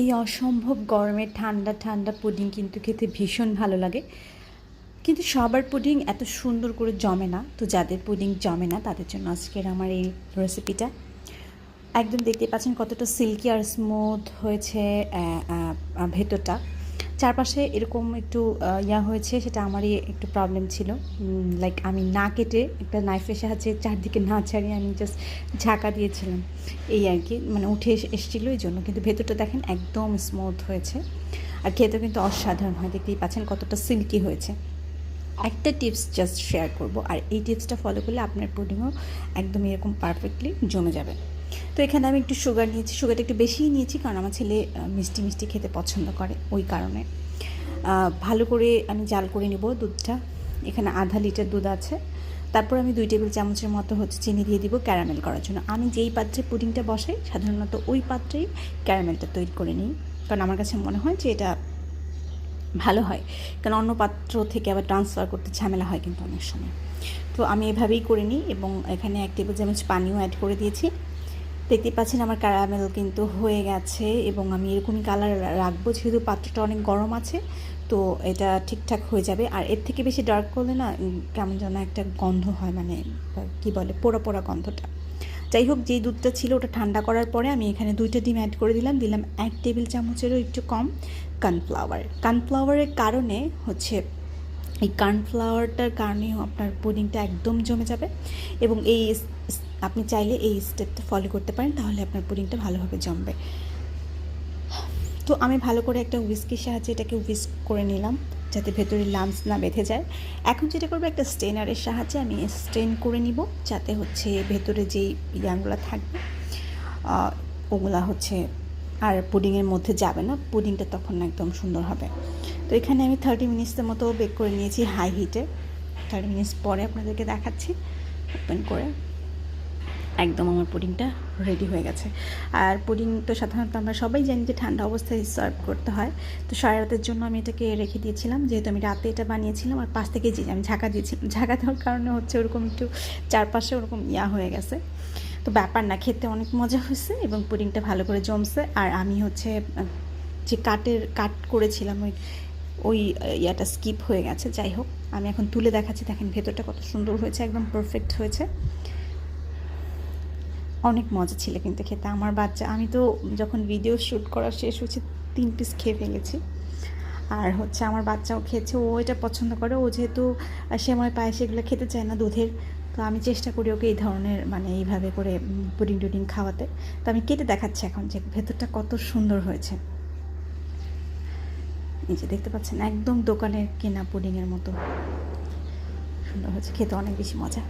এই অসম্ভব গরমে ঠান্ডা ঠান্ডা পুডিং কিন্তু খেতে ভীষণ ভালো লাগে। কিন্তু সবার পুডিং এত সুন্দর করে জমে না, তো যাদের পুডিং জমে না, তাদের জন্য আজকের আমার এই রেসিপিটা একদম দেখতে পাচ্ছেন কতটা সিল্কি আর স্মুথ হয়েছে ভেতরটা। চারপাশে এরকম একটু ইয়া হয়েছে, সেটা আমারই একটু প্রবলেম ছিল। লাইক আমি না কেটে একটা নাইফের সাহায্যে চারদিকে না ছাড়িয়ে আমি জাস্ট ঝাঁকা দিয়েছিলাম। এই আর কি মানে উঠে এস- এসেছিল এই জন্য। কিন্তু ভেতরটা দেখেন একদম স্মুথ হয়েছে। আর খেতে কিন্তু অসাধারণ হয়, দেখতেই পাচ্ছেন কতটা সিল্কি হয়েছে। একটা টিপস জাস্ট শেয়ার করব। আর এই টিপসটা ফলো করলে আপনার পুডিংও একদম এরকম পারফেক্টলি জমে যাবে। তো এখানে আমি একটু সুগার নিয়েছি সুগারটা একটু বেশিই নিয়েছি কারণ আমার ছেলে মিষ্টি মিষ্টি খেতে পছন্দ করে ওই কারণে। ভালো করে আমি জাল করে নেব দুধটা। এখানে আধা লিটার দুধ আছে। তারপর আমি দুই টেবিল চামচের মতো হচ্ছে চিনি দিয়ে দিব ক্যারামেল করার জন্য। আমি যেই পাত্রে পুডিংটা বসাই, সাধারণত ওই পাত্রেই ক্যারামেলটা তৈরি করে নিই। কারণ আমার কাছে মনে হয় যে এটা ভালো হয়। কারণ অন্য পাত্র থেকে আবার ট্রান্সফার করতে ঝামেলা হয় কিন্তু অনেক সময়। তো আমি এভাবেই করে নিই এবং এখানে এক টেবিল চামচ পানিও অ্যাড করে দিয়েছি। দেখতে পাচ্ছেন আমার ক্যারামেল কিন্তু হয়ে গেছে এবং আমি এরকমই কালার রাখব, যেহেতু পাত্রটা অনেক গরম আছে, তো এটা ঠিকঠাক হয়ে যাবে। আর এর থেকে বেশি ডার্ক করলে না কেমন যেন একটা গন্ধ হয় মানে কি বলে, পোড়া পোড়া গন্ধটা। যাই হোক, যেই দুধটা ছিল ওটা ঠান্ডা করার পরে আমি এখানে দুইটা ডিম অ্যাড করে দিলাম। দিলাম এক টেবিল চামচেরও একটু কম কর্নফ্লাওয়ার কর্নফ্লাওয়ারের কারণে হচ্ছে, এই কর্নফ্লাওয়ারটার কারণেও আপনার পুডিংটা একদম জমে যাবে। এবং এই আপনি চাইলে এই স্টেপটা ফলো করতে পারেন, তাহলে আপনার পুডিংটা ভালোভাবে জমবে। তো আমি ভালো করে একটা উইস্কির সাহায্যে এটাকে উইস্ক করে নিলাম, যাতে ভেতরে লামস না বেঁধে যায়। এখন যেটা করব, একটা স্টেনারের সাহায্যে আমি স্টেন করে নিব, যাতে হচ্ছে ভেতরে যেই ইয়াগুলো থাকবে ওগুলা হচ্ছে আর পুডিংয়ের মধ্যে যাবে না পুডিংটা তখন একদম সুন্দর হবে। তো এখানে আমি থার্টি মিনিটসের মতো বেক করে নিয়েছি হাই হিটে থার্টি মিনিটস পরে আপনাদেরকে দেখাচ্ছি ওপেন করে। একদম আমার পুডিংটা রেডি হয়ে গেছে। আর পুডিং তো সাধারণত আমরা সবাই জানি যে ঠান্ডা অবস্থায় সার্ভ করতে হয়। তো সারা জন্য আমি এটাকে রেখে দিয়েছিলাম, যেহেতু আমি রাতে এটা বানিয়েছিলাম আর পাশ থেকে যে আমি ঝাঁকা দিয়েছিলাম ঝাঁকা দেওয়ার কারণে হচ্ছে ওরকম একটু চারপাশে ওরকম ইয়া হয়ে গেছে। তো ব্যাপার না, খেতে অনেক মজা হয়েছে এবং পুডিংটা ভালো করে জমছে। আর আমি হচ্ছে, যে কাটের, কাট করেছিলাম ওই ওই ইয়াটা স্কিপ হয়ে গেছে। যাই হোক, আমি এখন তুলে দেখাচ্ছি, দেখেন ভেতরটা কত সুন্দর হয়েছে, একদম পারফেক্ট হয়েছে। অনেক মজা ছিল কিন্তু খেতে। আমার বাচ্চা, আমি তো যখন ভিডিও শ্যুট করা শেষ হচ্ছে তিন পিস খেয়ে ফেলেছি। আর হচ্ছে আমার বাচ্চাও খেয়েছে, ও এটা পছন্দ করে। ও যেহেতু সেময় পায়েস এগুলো খেতে চায় না দুধের, তো আমি চেষ্টা করি ওকে এই ধরনের মানে এইভাবে করে পুডিং টুডিং খাওয়াতে। তো আমি কেটে দেখাচ্ছি এখন যে ভেতরটা কত সুন্দর হয়েছে। এই যে দেখতে পাচ্ছেন, একদম দোকানের কেনা পুডিংয়ের মতো। সুন্দর হয়েছে, খেতে অনেক বেশি মজা।